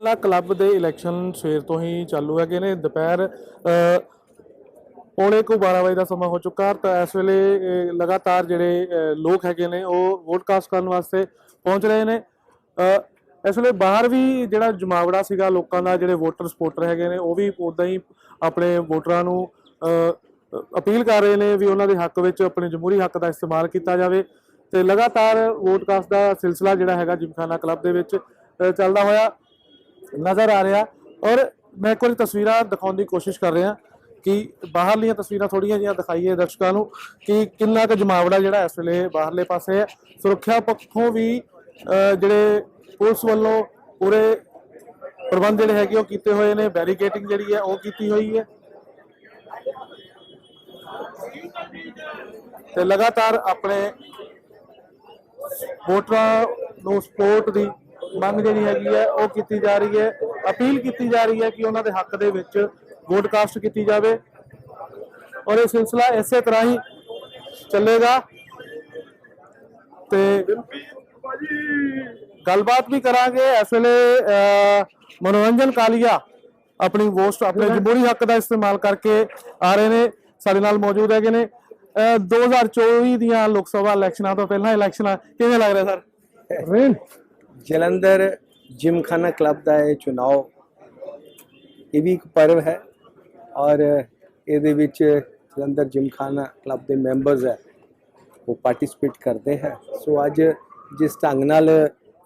ਲਾ ਕਲੱਬ ਦੇ ਇਲੈਕਸ਼ਨ ਸਵੇਰ ਤੋਂ ਹੀ ਚਾਲੂ ਹੈਗੇ ਨੇ, ਦੁਪਹਿਰ ਪੌਣੇ ਕੁ 12 ਵਜੇ ਦਾ ਸਮਾਂ ਹੋ ਚੁੱਕਾ ਤਾਂ ਇਸ ਵੇਲੇ ਲਗਾਤਾਰ ਜਿਹੜੇ ਲੋਕ ਹੈਗੇ ਨੇ, ਉਹ ਵੋਟ ਕਾਸਟ ਕਰਨ ਵਾਸਤੇ ਪਹੁੰਚ ਰਹੇ ਨੇ। ਇਸ ਵੇਲੇ ਬਾਹਰ ਵੀ ਜਿਹੜਾ ਜਮਾਵੜਾ ਸੀਗਾ ਲੋਕਾਂ ਦਾ, ਜਿਹੜੇ ਵੋਟਰ ਸਪੋਰਟਰ ਹੈਗੇ ਨੇ, ਉਹ ਵੀ ਉਦਾਂ ਹੀ ਆਪਣੇ ਵੋਟਰਾਂ ਨੂੰ ਅਪੀਲ ਕਰ ਰਹੇ ਨੇ ਵੀ ਉਹਨਾਂ ਦੇ ਹੱਕ ਵਿੱਚ ਆਪਣੇ ਜਮਹੂਰੀ ਹੱਕ ਦਾ ਇਸਤੇਮਾਲ ਕੀਤਾ ਜਾਵੇ ਤੇ ਲਗਾਤਾਰ ਵੋਟ ਕਾਸਟ ਦਾ ਸਿਲਸਿਲਾ ਜਿਹੜਾ ਹੈਗਾ ਜਿਮਖਾਨਾ ਕਲੱਬ ਦੇ ਵਿੱਚ ਚੱਲਦਾ ਹੋਇਆ। ਨਜ਼ਰ ਆ ਰਿਹਾ। ਔਰ ਮੈਂ ਇੱਕ ਵਾਰੀ ਤਸਵੀਰਾਂ ਦਿਖਾਉਣ ਦੀ ਕੋਸ਼ਿਸ਼ ਕਰ ਰਿਹਾ ਕਿ ਬਾਹਰਲੀਆਂ ਤਸਵੀਰਾਂ ਥੋੜੀਆਂ ਜਿਹੀਆਂ ਦਿਖਾਈਏ ਦਰਸ਼ਕਾਂ ਨੂੰ ਕਿ ਕਿੰਨਾ ਕੁ ਜਮਾਵੜਾ ਜਿਹੜਾ ਇਸ ਵੇਲੇ ਬਾਹਰਲੇ ਪਾਸੇ ਹੈ। ਸੁਰੱਖਿਆ ਪੱਖੋਂ ਵੀ ਜਿਹੜੇ ਪੁਲਿਸ ਵੱਲੋਂ ਪੂਰੇ ਪ੍ਰਬੰਧ ਜਿਹੜੇ ਹੈਗੇ ਉਹ ਕੀਤੇ ਹੋਏ ਨੇ। ਬੈਰੀਕੇਟਿੰਗ ਜਿਹੜੀ ਹੈ ਉਹ ਕੀਤੀ ਹੋਈ ਹੈ। ਤੇ ਲਗਾਤਾਰ ਆਪਣੇ ਵੋਟਰਾਂ ਨੂੰ ਸਪੋਰਟ ਦੀ ਮੰਗ ਜਿਹੜੀ ਹੈਗੀ ਹੈ ਉਹ ਕੀਤੀ ਜਾ ਰਹੀ ਹੈ। ਅਪੀਲ ਕੀਤੀ ਜਾ ਰਹੀ ਹੈ ਕਿ ਉਹਨਾਂ ਦੇ ਹੱਕ ਦੇ ਵਿੱਚ ਵੋਟ ਕਾਸਟ ਕੀਤੀ ਜਾਵੇ। ਔਰ ਇਹ ਸਿਲਸਿਲਾ ਇਸੇ ਤਰ੍ਹਾਂ ਹੀ ਚੱਲੇਗਾ। ਤੇ ਗੱਲਬਾਤ ਵੀ ਕਰਾਂਗੇ। ਇਸ ਵੇਲੇ ਮਨੋਰੰਜਨ ਕਾਲੀਆ ਆਪਣੀ ਵੋਟ ਆਪਣੇ ਜਮਹੂਰੀ ਹੱਕ ਦਾ ਇਸਤੇਮਾਲ ਕਰਕੇ ਆ ਰਹੇ ਨੇ। ਸਾਡੇ ਨਾਲ ਮੌਜੂਦ ਹੈਗੇ ਨੇ। ਅਹ, 2024 ਦੀਆਂ ਲੋਕ ਸਭਾ ਇਲੈਕਸ਼ਨਾਂ ਤੋਂ ਪਹਿਲਾਂ ਇਲੈਕਸ਼ਨਾਂ ਕਿਵੇਂ ਲੱਗ ਰਿਹਾ ਸਰ? ਜਲੰਧਰ ਜਿਮਖਾਨਾ ਕਲੱਬ ਦਾ ਇਹ ਚੁਣਾਵ ਇਹ ਵੀ ਇੱਕ ਪਰਵ ਹੈ ਔਰ ਇਹਦੇ ਵਿੱਚ ਜਲੰਧਰ ਜਿਮਖਾਨਾ ਕਲੱਬ ਦੇ ਮੈਂਬਰਸ ਹੈ ਉਹ ਪਾਰਟਿਸਿਪੇਟ ਕਰਦੇ ਹੈ। ਸੋ ਅੱਜ ਜਿਸ ਢੰਗ ਨਾਲ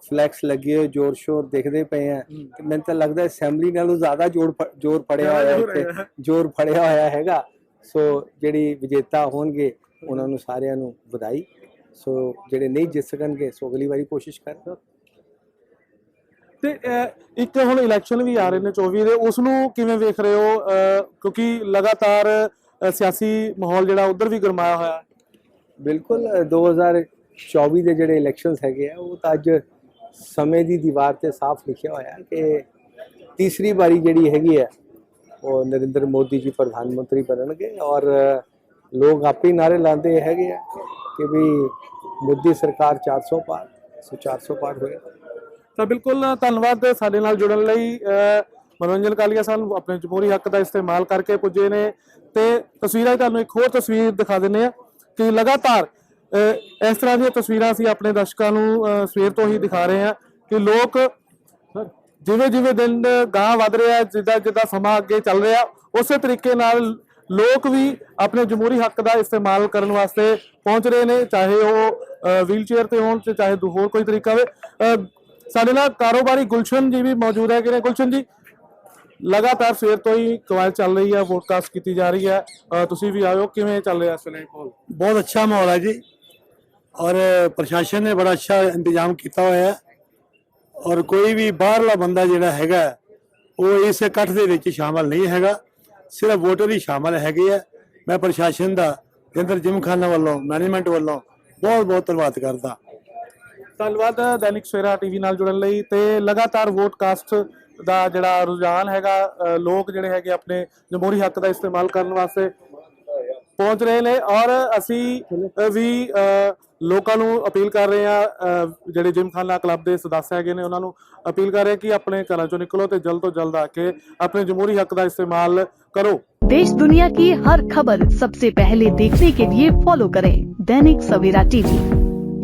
ਫਲੈਕਸ ਲੱਗੇ ਹੋਏ ਜ਼ੋਰ ਸ਼ੋਰ ਦੇਖਦੇ ਪਏ ਆ ਮੈਨੂੰ ਤਾਂ ਲੱਗਦਾ ਅਸੈਂਬਲੀ ਨਾਲੋਂ ਜ਼ਿਆਦਾ ਜੋਰ ਜ਼ੋਰ ਫੜਿਆ ਹੋਇਆ ਇੱਥੇ। ਜ਼ੋਰ ਫੜਿਆ ਹੋਇਆ ਹੈਗਾ। ਸੋ ਜਿਹੜੀ ਵਿਜੇਤਾ ਹੋਣਗੇ ਉਹਨਾਂ ਨੂੰ ਸਾਰਿਆਂ ਨੂੰ ਵਧਾਈ। ਸੋ ਜਿਹੜੇ ਨਹੀਂ ਜਿੱਤ ਸਕਣਗੇ ਸੋ ਅਗਲੀ ਵਾਰੀ ਕੋਸ਼ਿਸ਼ ਕਰਨ ਤੇ ਇੱਕ ਹੁਣ ਇਲੈਕਸ਼ਨ ਵੀ ਆ ਰਹੇ ਨੇ 24 ਦੇ ਉਸ ਨੂੰ ਕਿਵੇਂ ਵੇਖ ਰਹੇ ਹੋ? ਕਿਉਂਕਿ ਲਗਾਤਾਰ ਸਿਆਸੀ ਮਾਹੌਲ ਜਿਹੜਾ ਉਧਰ ਵੀ ਗਰਮਾਇਆ ਹੋਇਆ ਹੈ। ਬਿਲਕੁਲ ਅ, 2024 ਦੇ ਜਿਹੜੇ ਇਲੈਕਸ਼ਨਸ ਹੈਗੇ ਆ ਉਹ ਤਾਂ ਅੱਜ ਸਮੇਂ ਦੀ ਦੀਵਾਰ ਤੇ ਸਾਫ਼ ਲਿਖਿਆ ਹੋਇਆ ਕਿ ਤੀਸਰੀ ਵਾਰੀ ਜਿਹੜੀ ਹੈਗੀ ਹੈ ਉਹ ਨਰਿੰਦਰ ਮੋਦੀ ਜੀ ਪ੍ਰਧਾਨ ਮੰਤਰੀ ਬਣਨਗੇ ਔਰ ਲੋਕ ਆਪੇ ਹੀ ਨਾਰੇ ਲਾਉਂਦੇ ਹੈਗੇ ਆ ਕਿ ਵੀ ਮੋਦੀ ਸਰਕਾਰ 400 ਪਾਰ ਸੋ 400 ਪਾਰ ਹੋਏਗਾ ਤਾਂ ਬਿਲਕੁਲ ਧੰਨਵਾਦ ਸਾਡੇ ਨਾਲ ਜੁੜਨ ਲਈ ਮਨੋਰੰਜਨ ਕਾਲੀਆ ਸਾਹਿਬ ਆਪਣੇ ਜਮਹੂਰੀ ਹੱਕ ਦਾ ਇਸਤੇਮਾਲ ਕਰਕੇ ਪੁੱਜੇ ਨੇ। ਤੇ ਤਸਵੀਰਾਂ ਤੁਹਾਨੂੰ ਇੱਕ ਹੋਰ ਤਸਵੀਰ ਦਿਖਾ ਦਿੰਨੇ ਆ ਕਿ ਲਗਾਤਾਰ ਇਸ ਤਰ੍ਹਾਂ ਦੀਆਂ ਤਸਵੀਰਾਂ ਅਸੀਂ ਆਪਣੇ ਦਰਸ਼ਕਾਂ ਨੂੰ ਸਵੇਰ ਤੋਂ ਹੀ ਦਿਖਾ ਰਹੇ ਹਾਂ ਕਿ ਲੋਕ ਜਿਵੇਂ ਜਿਵੇਂ ਦਿਨ ਗਾਂ ਵੱਧ ਰਿਹਾ ਜਿੱਦਾਂ ਜਿੱਦਾਂ ਸਮਾਂ ਅੱਗੇ ਚੱਲ ਰਿਹਾ, ਉਸੇ ਤਰੀਕੇ ਨਾਲ ਲੋਕ ਵੀ ਆਪਣੇ ਜਮਹੂਰੀ ਹੱਕ ਦਾ ਇਸਤੇਮਾਲ ਕਰਨ ਵਾਸਤੇ ਪਹੁੰਚ ਰਹੇ ਨੇ, ਚਾਹੇ ਉਹ ਵੀਲਚੇਅਰ ਤੇ ਹੋਣ ਤੇ ਚਾਹੇ ਦੂ- ਹੋਰ ਕੋਈ ਤਰੀਕਾ ਹੋਵੇ। ਸਾਡੇ ਨਾਲ ਕਾਰੋਬਾਰੀ ਗੁਲਸ਼ਨ ਜੀ ਵੀ ਮੌਜੂਦ ਹੈਗੇ ਨੇ। ਗੁਲਸ਼ਨ ਜੀ, ਲਗਾਤਾਰ ਸਵੇਰ ਤੋਂ ਹੀ ਕਵਾਇਦ ਚੱਲ ਰਹੀ ਹੈ ਵੋਟਕਾਸਟ ਕੀਤੀ ਜਾ ਰਹੀ ਹੈ। ਤੁਸੀਂ ਵੀ ਆਇਓ, ਕਿਵੇਂ ਚੱਲ ਰਿਹਾ ਇਸ ਵੇਲੇ ਮਾਹੌਲ? ਬਹੁਤ ਅੱਛਾ ਮਾਹੌਲ ਹੈ ਜੀ। ਔਰ ਪ੍ਰਸ਼ਾਸਨ ਨੇ ਬੜਾ ਅੱਛਾ ਇੰਤਜ਼ਾਮ ਕੀਤਾ ਹੋਇਆ ਹੈ। ਔਰ ਕੋਈ ਵੀ ਬਾਹਰਲਾ ਬੰਦਾ ਜਿਹੜਾ ਹੈਗਾ, ਉਹ ਇਸ ਇਕੱਠ ਦੇ ਵਿੱਚ ਸ਼ਾਮਲ ਨਹੀਂ ਹੈਗਾ। ਸਿਰਫ ਵੋਟਰ ਹੀ ਸ਼ਾਮਲ ਹੈਗੇ ਆ। ਮੈਂ ਪ੍ਰਸ਼ਾਸਨ ਦਾ ਕੇਂਦਰ ਜਿਮਖਾਨਾ ਵੱਲੋਂ, ਮੈਨੇਜਮੈਂਟ ਵੱਲੋਂ ਬਹੁਤ ਬਹੁਤ ਧੰਨਵਾਦ ਕਰਦਾ। ਧੰਨਵਾਦ ਦੈਨਿਕ ਸਵੇਰਾ ਟੀਵੀ ਨਾਲ ਜੁੜਨ ਲਈ ਤੇ ਲਗਾਤਾਰ ਵੋਟ ਕਾਸਟ ਦਾ ਜਿਹੜਾ ਰੁਝਾਨ ਹੈਗਾ ਅ, ਲੋਕ ਜਿਹੜੇ ਹੈਗੇ ਆਪਣੇ ਜਮਹੂਰੀ ਹੱਕ ਦਾ ਇਸਤੇਮਾਲ ਕਰਨ ਵਾਸਤੇ ਪਹੁੰਚ ਰਹੇ ਨੇ ਔਰ ਅਸੀਂ ਅ, ਵੀ ਅ, ਲੋਕਾਂ ਨੂੰ ਅਪੀਲ ਕਰ ਰਹੇ ਆ ਜਿਹੜੇ ਜਿਮਖਾਨਾ ਕਲੱਬ ਦੇ ਸਦੱਸ ਹੈਗੇ ਨੇ ਉਹਨਾਂ ਨੂੰ ਅਪੀਲ ਕਰ ਰਹੇ ਕਿ ਆਪਣੇ ਘਰਾਂ ਚੋਂ ਨਿਕਲੋ ਤੇ ਜਲਦ ਤੋਂ ਜਲਦ ਆ ਕੇ ਆਪਣੇ ਜਮਹੂਰੀ ਹੱਕ ਦਾ ਇਸਤੇਮਾਲ ਕਰੋ देश दुनिया की हर खबर सबसे पहले देखने के लिए फॉलो करें दैनिक सवेरा टीवी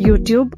यूट्यूब